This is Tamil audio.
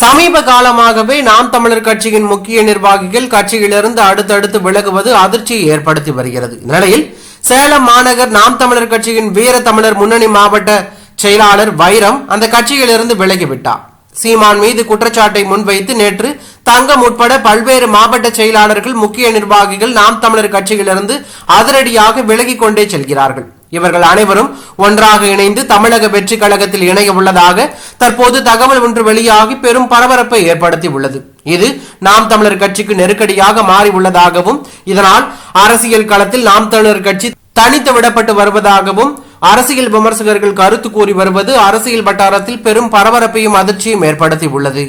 சமீப காலமாகவே நாம் தமிழர் கட்சியின் முக்கிய நிர்வாகிகள் கட்சியிலிருந்து அடுத்தடுத்து விலகுவது அதிர்ச்சியை ஏற்படுத்தி வருகிறது. நிலையில் சேலம் மாநகர் நாம் தமிழர் கட்சியின் வீர தமிழர் முன்னணி மாவட்ட செயலாளர் வைரம் அந்த கட்சியிலிருந்து விலகிவிட்டார். சீமான் மீது குற்றச்சாட்டை முன்வைத்து நேற்று தங்கம் உட்பட பல்வேறு மாவட்ட செயலாளர்கள் முக்கிய நிர்வாகிகள் நாம் தமிழர் கட்சியிலிருந்து அதிரடியாக விலகிக் கொண்டே செல்கிறார்கள். இவர்கள் அனைவரும் ஒன்றாக இணைந்து தமிழக வெற்றி கழகத்தில் இணைய உள்ளதாக தற்போது தகவல் ஒன்று வெளியாகி பெரும் பரபரப்பை ஏற்படுத்தி உள்ளது. இது நாம் தமிழர் கட்சிக்கு நெருக்கடியாக மாறி உள்ளதாகவும் இதனால் அரசியல் களத்தில் நாம் தமிழர் கட்சி தனித்து விடப்பட்டு வருவதாகவும் அரசியல் விமர்சகர்கள் கருத்து கூறி வருவது அரசியல் வட்டாரத்தில் பெரும் பரபரப்பையும் அதிர்ச்சியும் ஏற்படுத்தி உள்ளது.